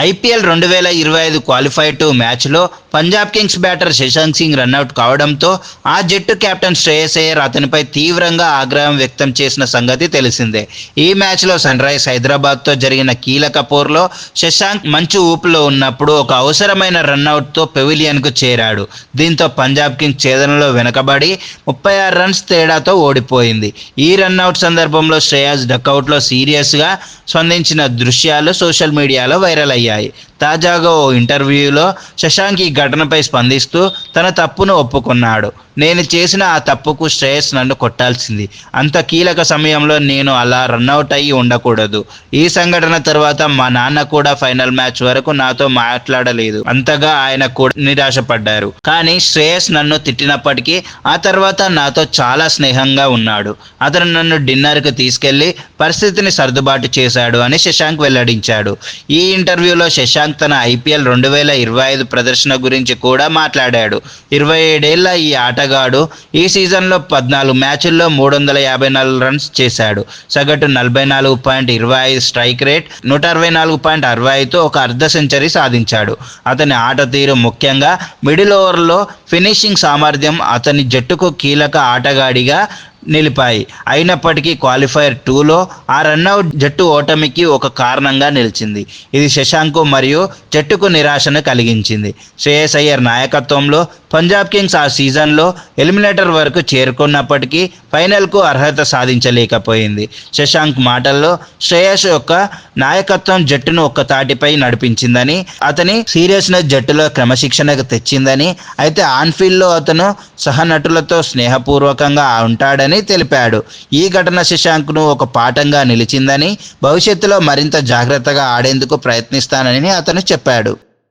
IPL రెండు వేల ఇరవై ఐదు క్వాలిఫై టు మ్యాచ్లో Punjab kings batter Shashank Singh run out కావడంతో ఆ జట్టు కెప్టెన్ శ్రేయస్ అయ్యర్ అతనిపై తీవ్రంగా ఆగ్రహం వ్యక్తం చేసిన సంగతి తెలిసిందే. ఈ మ్యాచ్లో సన్ రైజ్ హైదరాబాద్తో జరిగిన కీలక పోర్లో శశాంక్ మంచు ఊపులో ఉన్నప్పుడు ఒక అవసరమైన రన్అట్తో పెవిలియన్కు చేరాడు. దీంతో పంజాబ్ కింగ్స్ ఛేదనలో వెనకబడి ముప్పై ఆరు రన్స్ తేడాతో ఓడిపోయింది. ఈ రన్అట్ సందర్భంలో శ్రేయస్ డకౌట్లో సీరియస్గా స్పందించిన దృశ్యాలు సోషల్ మీడియాలో వైరల్ అయ్యాయి. తాజాగా ఓ ఇంటర్వ్యూలో శశాంక్ ఈ ఘటనపై స్పందిస్తూ తన తప్పును ఒప్పుకున్నాడు. నేను చేసిన ఆ తప్పుకు శ్రేయస్ నన్ను కొట్టాల్సింది. అంత కీలక సమయంలో నేను అలా రన్అట్ అయ్యి ఉండకూడదు. ఈ సంఘటన తర్వాత మా నాన్న కూడా ఫైనల్ మ్యాచ్ వరకు నాతో మాట్లాడలేదు. అంతగా ఆయన కూడా నిరాశపడ్డారు. కానీ శ్రేయస్ నన్ను తిట్టినప్పటికీ ఆ తర్వాత నాతో చాలా స్నేహంగా ఉన్నాడు. అతను నన్ను డిన్నర్కి తీసుకెళ్ళి పరిస్థితిని సర్దుబాటు చేశాడు అని శశాంక్ వెల్లడించాడు. ఈ ఇంటర్వ్యూలో శశాంక్ తన ఐపీఎల్ రెండు వేల ఇరవై ఐదు ప్రదర్శన గురించి కూడా మాట్లాడాడు. ఇరవై ఏడేళ్ళ ఈ ఆటగాడు ఈ సీజన్లో పద్నాలుగు మ్యాచ్ల్లో మూడు వందల యాభై నాలుగు రన్స్ చేశాడు. సగటు నలభై నాలుగు పాయింట్ ఇరవై ఐదు స్ట్రైక్ రేట్ నూట అరవై నాలుగు పాయింట్ అరవై ఐదుతో ఒక అర్ధ సెంచరీ సాధించాడు. అతని ఆట తీరు ముఖ్యంగా మిడిల్ ఓవర్లో ఫినిషింగ్ సామర్థ్యం అతని జట్టుకు కీలక ఆటగాడిగా నిలిపాయి. అయినప్పటికీ క్వాలిఫైర్ టూలో ఆ రన్అట్ జట్టు ఓటమికి ఒక కారణంగా నిలిచింది. ఇది శశాంక్ మరియు జట్టుకు నిరాశను కలిగించింది. శ్రేయస్ అయ్యర్ నాయకత్వంలో పంజాబ్ కింగ్స్ ఆ సీజన్లో ఎలిమినేటర్ వరకు చేరుకున్నప్పటికీ ఫైనల్కు అర్హత సాధించలేకపోయింది. శశాంక్ మాటల్లో శ్రేయస్ యొక్క నాయకత్వం జట్టును ఒక్క తాటిపై నడిపించిందని అతని సీరియస్నెస్ జట్టులో క్రమశిక్షణకు తెచ్చిందని అయితే ఆన్ఫీల్డ్లో అతను సహనటులతో స్నేహపూర్వకంగా ఉంటాడని తెలిపాడు. ఈ ఘటన శశాంక్ను ఒక పాఠంగా నిలిచిందని భవిష్యత్తులో మరింత జాగ్రత్తగా ఆడేందుకు ప్రయత్నిస్తానని అతను చెప్పాడు.